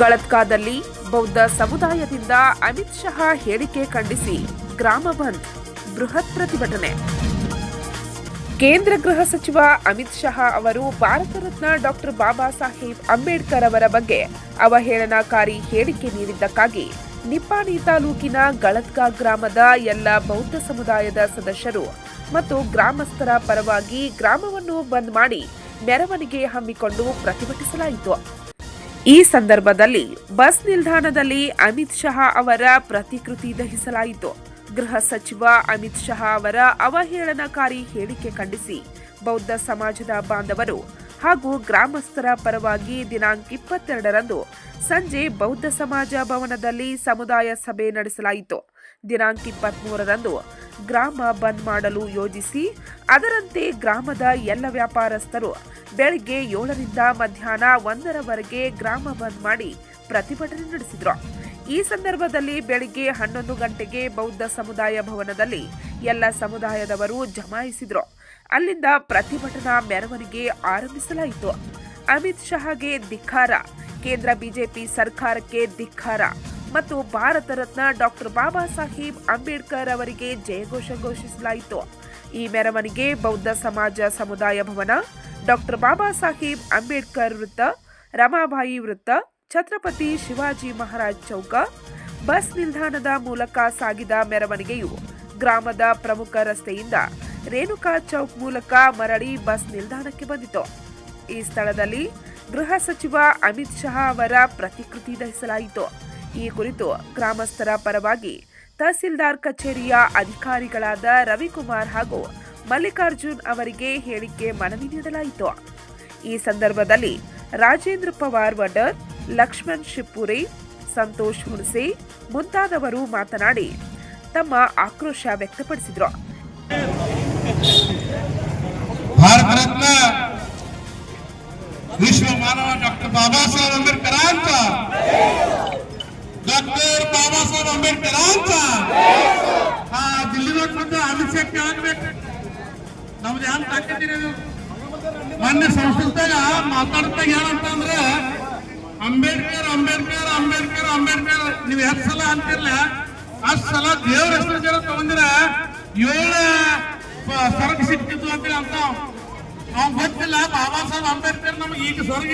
ಗಳತ್ಕಾದಲ್ಲಿ ಬೌದ್ಧ ಸಮುದಾಯದಿಂದ ಅಮಿತ್ ಶಹಾ ಹೇಳಿಕೆ ಖಂಡಿಸಿ ಗ್ರಾಮ ಬಂದ್ ಬೃಹತ್ ಪ್ರತಿಭಟನೆ. ಕೇಂದ್ರ ಗೃಹ ಸಚಿವ ಅಮಿತ್ ಶಹಾ ಅವರು ಭಾರತ ರತ್ನ ಡಾಕ್ಟರ್ ಬಾಬಾ ಸಾಹೇಬ್ ಅಂಬೇಡ್ಕರ್ ಅವರ ಬಗ್ಗೆ ಅವಹೇಳನಕಾರಿ ಹೇಳಿಕೆ ನೀಡಿದ್ದಕ್ಕಾಗಿ ನಿಪ್ಪಾಣಿ ತಾಲೂಕಿನ ಗಳತ್ಕಾ ಗ್ರಾಮದ ಎಲ್ಲ ಬೌದ್ಧ ಸಮುದಾಯದ ಸದಸ್ಯರು ಮತ್ತು ಗ್ರಾಮಸ್ಥರ ಪರವಾಗಿ ಗ್ರಾಮವನ್ನು ಬಂದ್ ಮಾಡಿ ಮೆರವಣಿಗೆ ಹಮ್ಮಿಕೊಂಡು ಪ್ರತಿಭಟಿಸಲಾಯಿತು. ಈ ಸಂದರ್ಭದಲ್ಲಿ ಬಸ್ ನಿಲ್ದಾಣದಲ್ಲಿ ಅಮಿತ್ ಶಹಾ ಅವರ ಪ್ರತಿಕೃತಿ ದಹಿಸಲಾಯಿತು. ಗೃಹ ಸಚಿವ ಅಮಿತ್ ಶಾ ಅವರ ಅವಹೇಳನಕಾರಿ ಹೇಳಿಕೆ ಖಂಡಿಸಿ ಬೌದ್ಧ ಸಮಾಜದ ಬಾಂಧವರು ಹಾಗೂ ಗ್ರಾಮಸ್ಥರ ಪರವಾಗಿ ದಿನಾಂಕ ಇಪ್ಪತ್ತೆರಡರಂದು ಸಂಜೆ ಬೌದ್ಧ ಸಮಾಜ ಭವನದಲ್ಲಿ ಸಮುದಾಯ ಸಭೆ ನಡೆಸಲಾಯಿತು. ದಿನಾಂಕ ಇಪ್ಪತ್ಮೂರರಂದು ಗ್ರಾಮ ಬಂದ್ ಮಾಡಲು ಯೋಜಿಸಿ, ಅದರಂತೆ ಗ್ರಾಮದ ಎಲ್ಲ ವ್ಯಾಪಾರಸ್ಥರು ಬೆಳಗ್ಗೆ ಏಳರಿಂದ ಮಧ್ಯಾಹ್ನ ಒಂದರವರೆಗೆ ಗ್ರಾಮ ಬಂದ್ ಮಾಡಿ ಪ್ರತಿಭಟನೆ ನಡೆಸಿದರು. ಈ ಸಂದರ್ಭದಲ್ಲಿ ಬೆಳಗ್ಗೆ ಹನ್ನೊಂದು ಗಂಟೆಗೆ ಬೌದ್ಧ ಸಮುದಾಯ ಭವನದಲ್ಲಿ ಎಲ್ಲ ಸಮುದಾಯದವರು ಜಮಾಯಿಸಿದ್ರು. ಅಲ್ಲಿಂದ ಪ್ರತಿಭಟನಾ ಮೆರವಣಿಗೆ ಆರಂಭಿಸಲಾಯಿತು. ಅಮಿತ್ ಶಹಾಗೆ ಧಿಕ್ಕಾರ. ಕೇಂದ್ರ ಬಿಜೆಪಿ ಸರ್ಕಾರಕ್ಕೆ ಧಿಕ್ಕಾರ. ಮತ್ತು ಭಾರತ ರತ್ನ ಡಾಕ್ಟರ್ ಬಾಬಾ ಸಾಹೇಬ್ ಅಂಬೇಡ್ಕರ್ ಅವರಿಗೆ ಜಯಘೋಷ ಘೋಷಿಸಲಾಯಿತು. ಈ ಮೆರವಣಿಗೆ ಬೌದ್ಧ ಸಮಾಜ ಸಮುದಾಯ ಭವನ ಡಾಕ್ಟರ್ ಬಾಬಾ ಸಾಹೇಬ್ ಅಂಬೇಡ್ಕರ್ ವೃತ್ತ, ರಮಾಬಾಯಿ ವೃತ್ತ, ಛತ್ರಪತಿ ಶಿವಾಜಿ ಮಹಾರಾಜ್ ಚೌಕ, ಬಸ್ ನಿಲ್ದಾಣದ ಮೂಲಕ ಸಾಗಿದ ಮೆರವಣಿಗೆಯು ಗ್ರಾಮದ ಪ್ರಮುಖ ರಸ್ತೆಯಿಂದ ರೇಣುಕಾ ಚೌಕ್ ಮೂಲಕ ಮರಳಿ ಬಸ್ ನಿಲ್ದಾಣಕ್ಕೆ ಬಂದಿತು. ಈ ಸ್ಥಳದಲ್ಲಿ ಗೃಹ ಸಚಿವ ಅಮಿತ್ ಶಾ ಅವರ ಪ್ರತಿಕೃತಿ ದಹಿಸಲಾಯಿತು. ಈ ಕುರಿತು ಗ್ರಾಮಸ್ಥರ ಪರವಾಗಿ ತಹಸೀಲ್ದಾರ್ ಕಚೇರಿಯ ಅಧಿಕಾರಿಗಳಾದ ರವಿಕುಮಾರ್ ಹಾಗೂ ಮಲ್ಲಿಕಾರ್ಜುನ್ ಅವರಿಗೆ ಹೇಳಿಕೆ ಮನವಿ ನೀಡಲಾಯಿತು. ಈ ಸಂದರ್ಭದಲ್ಲಿ ರಾಜೇಂದ್ರ ಪವಾರ್ ವಡರ್, ಲಕ್ಷ್ಮಣ್ ಶಿಪ್ಪುರಿ, ಸಂತೋಷ್ ಹುಣಸೆ ಮುಂತಾದವರು ಮಾತನಾಡಿ ತಮ್ಮ ಆಕ್ರೋಶ ವ್ಯಕ್ತಪಡಿಸಿದರು. ಭಾರತ ವಿಶ್ವ ಮಾನವ ಡಾಕ್ಟರ್ ಬಾಬಾ ಸಾಹೇಬ್ ಅಂಬೇಡ್ಕರ್ ಅಂತ. ಡಾಕ್ಟರ್ ಬಾಬಾ ಸಾಹೇಬ್ ಅಂಬೇಡ್ಕರ್ ಅಂತ. ಆ ದಿಲ್ಲಿದಾಗ ಬಂದು ಅಮಿತ್ ಶಾ ಕೇಳಬೇಕು ನಮ್ದು ಏನ್ ತಾಕತ್ತೀರಿ ನೀವು? ಮೊನ್ನೆ ಸಂಸ್ಕೃತದಾಗ ಮಾತಾಡ್ತಾಗ ಏನಂತ ಅಂದ್ರೆ ಅಂಬೇಡ್ಕರ್ ಅಂಬೇಡ್ಕರ್ ಅಂಬೇಡ್ಕರ್ ಅಂಬೇಡ್ಕರ್, ನೀವು ಎಷ್ಟು ಸಲ ಅಂತಿರ್ಲ ಅಷ್ಟ್ ಸಲ ದೇವ್ರ ಹೆಸರು ಜನ ತಗೊಂಡಿರ, ಏಳು ಸರಕು ಸಿಕ್ತಿತ್ತು ಅಂತೇಳಿ ಅಂತ ಅವ್ನ್ ಗೊತ್ತಿಲ್ಲ, ಬಾಬಾ ಸಾಹೇಬ್ ಅಂಬೇಡ್ಕರ್ ನಮ್ಗೆ ಈಗ ಸ್ವರ್ಗ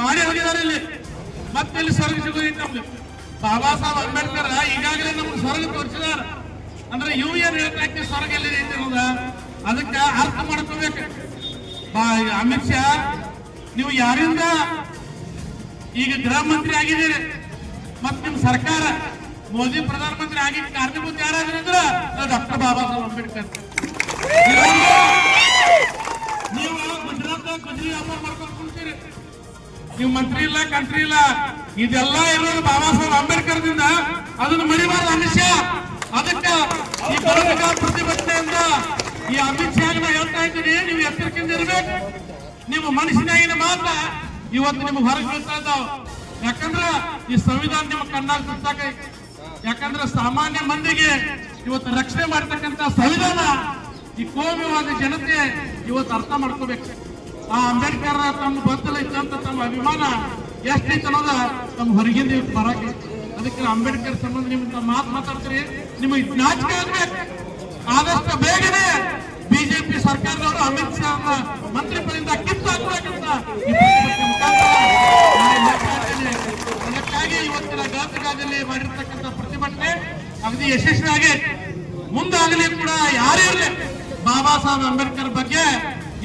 ಮಾಡಿ ಹೋಗಿದಾರೆ ಇಲ್ಲಿ. ಮತ್ತೆ ಇಲ್ಲಿ ಸ್ವರ್ಗ ಸಿಗೋದಿತ್ತು ನಮ್ಗೆ. ಬಾಬಾ ಸಾಹೇಬ್ ಅಂಬೇಡ್ಕರ್ ಈಗಾಗಲೇ ನಮ್ಗೆ ಸ್ವರ್ಗ ತೋರಿಸಿದಾರ ಅಂದ್ರೆ ಯು ಏನ್ ಹೇಳ್ತಾ ಸ್ವರ್ಗ ಎಲ್ಲಿದೆ ಐತಿ ಅನ್ನೋದ ಅದಕ್ಕೆ ಅರ್ಥ ಮಾಡ್ಕೋಬೇಕು. ಬಾ ಅಮಿತ್ ಶಾ, ನೀವು ಯಾರಿಂದ ಈಗ ಗೃಹ ಮಂತ್ರಿ ಆಗಿದ್ದೀರಿ? ಮತ್ ನಿಮ್ ಸರ್ಕಾರ? ಮೋದಿ ಪ್ರಧಾನಮಂತ್ರಿ ಆಗಿ ಕಾರಣೀಭೂತ ಯಾರಾದ್ರಿ ಅಂದ್ರ ಡಾಕ್ಟರ್ ಬಾಬಾ ಸಾಹೇಬ್ ಅಂಬೇಡ್ಕರ್. ನೀವು ಮಂತ್ರಿ ಇಲ್ಲ ಕಂಟ್ರಿ ಇಲ್ಲ, ಇದೆಲ್ಲ ಇರೋದು ಬಾಬಾ ಸಾಹೇಬ್ ಅಂಬೇಡ್ಕರ್ ದಿಂದ ಅದನ್ನ ಮರಿಬಾರ್ದು ಅಮಿತ್ ಶಾ. ಅದಕ್ಕ ಈ ಬರೋದಕ್ಕ ಪ್ರತಿಭಟನೆಯಿಂದ ಈ ಅಮಿತ್ ಶಾ ನಾ ಹೇಳ್ತಾ ಇದ್ದೀನಿ, ನೀವು ಎಚ್ಚರಿಕೆಯಿಂದ ಇರಬೇಕು. ನಿಮ್ಮ ಮನಸ್ಸಿನಾಗಿನ ಮಾತ್ರ ಇವತ್ತು ನಿಮ್ಗೆ ಹೊರಗೆ ಬೀಳ್ತಾ ಇದ್ದಾವ. ಯಾಕಂದ್ರ ಈ ಸಂವಿಧಾನ ನಿಮ್ಮ ಕಣ್ಣಾಗ ಸುತ್ತಾಕ ಯಾಕಂದ್ರೆ ಸಾಮಾನ್ಯ ಮಂದಿಗೆ ಇವತ್ತು ರಕ್ಷಣೆ ಮಾಡ್ತಕ್ಕಂಥ ಸಂವಿಧಾನ ಈ ಕೋಮುವಾದ ಜನತೆ ಇವತ್ತು ಅರ್ಥ ಮಾಡ್ಕೋಬೇಕು. ಆ ಅಂಬೇಡ್ಕರ್ ತಮ್ಮ ಬತ್ತಲ ಇತ್ತಂತ ತಮ್ಮ ಅಭಿಮಾನ ಎಷ್ಟೈತೆ ತಮ್ಮ ಹೊರಗಿಂದ ಇವತ್ತು ಬರಕ್ಕೆ ಅದಕ್ಕೆ ಅಂಬೇಡ್ಕರ್ ಸಂಬಂಧ ನಿಮ್ಗೆ ಮಾತು ಮಾತಾಡ್ತೀರಿ ನಿಮಗೆ ನಾಚಿಕೆ ಆಗ್ಬೇಕು ಆದಷ್ಟು ಬೇಗನೆ ಬಿಜೆಪಿ ಸರ್ಕಾರದವರು ಅಮಿತ್ ಶಾ ಮಂತ್ರಿ ಪದದಿಂದ ಕಿತ್ತು ಹಾಕ್ಬೇಕಂತ ಈ ಪ್ರತಿಭಟನೆ ಮುಖಾಂತರ ನಾನು ಹೇಳ್ತಾ ಇದ್ದೇನೆ. ಅದಕ್ಕಾಗಿ ಇವತ್ತಿನ ಗಾತ್ರಗಾದಲ್ಲಿ ಮಾಡಿರ್ತಕ್ಕಂಥ ಪ್ರತಿಭಟನೆ ಅಗದಿ ಯಶಸ್ವಿಯಾಗಿ ಮುಂದಾಗಲಿ ಕೂಡ ಯಾರೇ ಇರಲಿ, ಬಾಬಾ ಸಾಹೇಬ್ ಅಂಬೇಡ್ಕರ್ ಬಗ್ಗೆ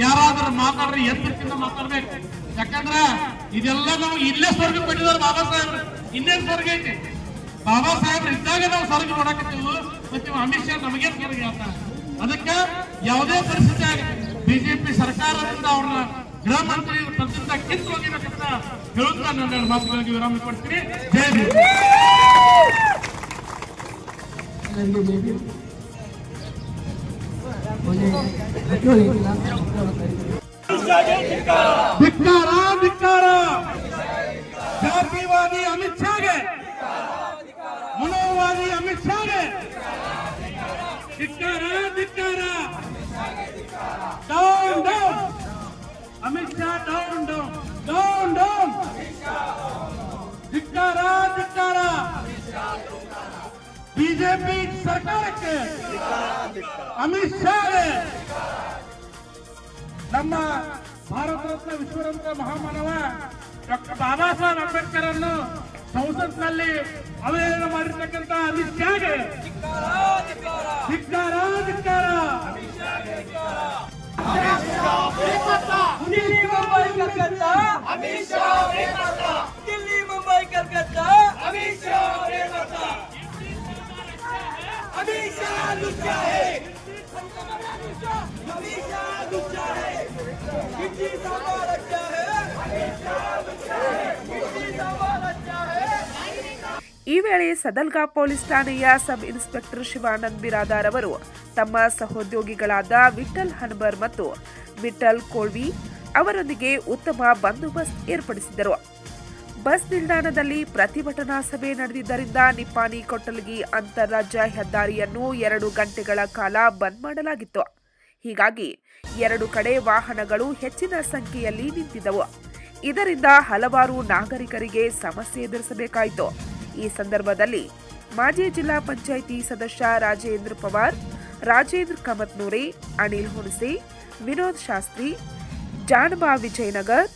ಯಾರಾದ್ರೂ ಮಾತಾಡ್ರಿ ಎತ್ತರಕ್ಕಿಂತ ಮಾತಾಡ್ಬೇಕು. ಯಾಕಂದ್ರೆ ಇದೆಲ್ಲ ನಾವು ಇಲ್ಲೇ ಸ್ವರ್ಗ ಕೊಟ್ಟಿದ್ದಾರೆ ಬಾಬಾ ಸಾಹೇಬ್ರು. ಇನ್ನೇನ್ ಸ್ವರ್ಗ ಐತಿ? ಬಾಬಾ ಸಾಹೇಬ್ರು ಇದ್ದಾಗ ನಾವು ಸ್ವರ್ಗ ನೋಡಕತ್ತೀವಿ ಮತ್ತೆ ಅಮಿತ್ ಶಾ ನಮಗೇನ್ ಸ್ವರ್ಗ ಹೇಳ್ತಾನೆ ಅದಕ್ಕೆ ಯಾವುದೇ ಪರಿಸ್ಥಿತಿ ಆಗಲಿ. ಬಿಜೆಪಿ ಸರ್ಕಾರದಿಂದ ಅವ್ರನ್ನ ಗೃಹ ಮಂತ್ರಿ ಪದದಿಂದ ಕಿತ್ತು ಹೋಗಿರಬೇಕಂತ ಹೇಳುತ್ತಾ ನನ್ನ ಮಾತುಗಳಿಗೆ ವಿರಾಮ ಕೊಡ್ತೀನಿ. ಜೈ ಭೀಮ್ ಧಿಕ್ಕಾರ ಧಿಕ್ಕಾರ ಜಾತಿವಾದಿ ಅಮಿತ್ ಶಾಗೆ ಮನೋವಾದಿ ಅಮಿತ್ ಶಾಗೆ ಧಿಕ್ಕಾರ ಧಿಕ್ಕಾರ down down Amit Shah down down down down ಧಿಕ್ಕಾರ ಧಿಕ್ಕಾರ ಬಿಜೆಪಿ ಸರ್ಕಾರಕ್ಕೆ ಅಮಿತ್ ಶಾ ನಮ್ಮ ಭಾರತ ರತ್ನ ವಿಶ್ವರತ್ನ ಮಹಾಮಾನವ ಡಾಕ್ಟರ್ ಬಾಬಾ ಸಾಹೇಬ್ ಅಂಬೇಡ್ಕರ್ ಅನ್ನು ಸಂಸತ್ನಲ್ಲಿ ಅವಹೇಳನ ಮಾಡಿರ್ತಕ್ಕಂಥ ಅಮಿತ್ ಶಾಗೆ ಧಿಕ್ಕಾರ ಧಿಕ್ಕಾರ दिल्ली मुंबई कलकत्ता अमित शाह दिल्ली मुंबई कलकत्ता अमित शाह अमित शाह लुच्चा है ಈ ವೇಳೆ ಸದಲ್ಗಾ ಪೊಲೀಸ್ ಠಾಣೆಯ ಸಬ್ ಇನ್ಸ್ಪೆಕ್ಟರ್ ಶಿವಾನಂದ್ ಬಿರಾದಾರ್ ಅವರು ತಮ್ಮ ಸಹೋದ್ಯೋಗಿಗಳಾದ ವಿಠಲ್ ಹನ್ಬರ್ ಮತ್ತು ವಿಠಲ್ ಕೋಳ್ವಿ ಅವರೊಂದಿಗೆ ಉತ್ತಮ ಬಂದೋಬಸ್ತ್ ಏರ್ಪಡಿಸಿದ್ದರು ಬಸ್ ನಿಲ್ದಾಣದಲ್ಲಿ ಪ್ರತಿಭಟನಾ ಸಭೆ ನಡೆದಿದ್ದರಿಂದ ನಿಪ್ಪಾಣಿ ಕೊಟ್ಟಲಗಿ ಅಂತಾರಾಜ್ಯ ಹೆದ್ದಾರಿಯನ್ನು ಎರಡು ಗಂಟೆಗಳ ಕಾಲ ಬಂದ್ ಮಾಡಲಾಗಿತ್ತು. ಹೀಗಾಗಿ ಎರಡು ಕಡೆ ವಾಹನಗಳು ಹೆಚ್ಚಿನ ಸಂಖ್ಯೆಯಲ್ಲಿ ನಿಂತಿದ್ದವು. ಇದರಿಂದ ಹಲವಾರು ನಾಗರಿಕರಿಗೆ ಸಮಸ್ಯೆ ಎದುರಿಸಬೇಕಾಯಿತು. ಈ ಸಂದರ್ಭದಲ್ಲಿ ಮಾಜಿ ಜಿಲ್ಲಾ ಪಂಚಾಯಿತಿ ಸದಸ್ಯ ರಾಜೇಂದ್ರ ಪವಾರ್, ರಾಜೇಂದ್ರ ಕಮತ್ನೂರಿ, ಅನಿಲ್ ಹುಣಸೆ, ವಿನೋದ್ ಶಾಸ್ತ್ರಿ, ಜಾನ್ಬಾ ವಿಜಯನಗರ್,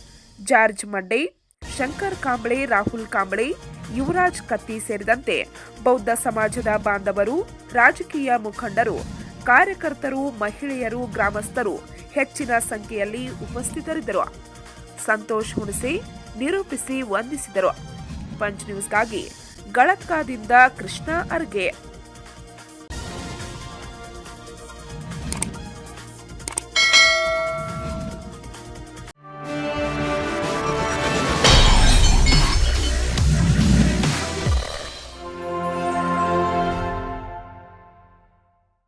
ಜಾರ್ಜ್ ಮಂಡೆ ಶಂಕರ್ ಕಾಂಬಳೆ, ರಾಹುಲ್ ಕಾಂಬಳೆ, ಯುವರಾಜ್ ಕತ್ತಿ ಸೇರಿದಂತೆ ಬೌದ್ಧ ಸಮಾಜದ ಬಾಂಧವರು, ರಾಜಕೀಯ ಮುಖಂಡರು, ಕಾರ್ಯಕರ್ತರು, ಮಹಿಳೆಯರು, ಗ್ರಾಮಸ್ಥರು ಹೆಚ್ಚಿನ ಸಂಖ್ಯೆಯಲ್ಲಿ ಉಪಸ್ಥಿತರಿದ್ದರು. ಸಂತೋಷ್ ಹುಣಸೆ ನಿರೂಪಿಸಿ ವಂದಿಸಿದರು. ಪಂಚ್ ನ್ಯೂಸ್ಗಾಗಿ ಗಳತ್ಕಾದಿಂದ ಕೃಷ್ಣ ಅರ್ಗೆ.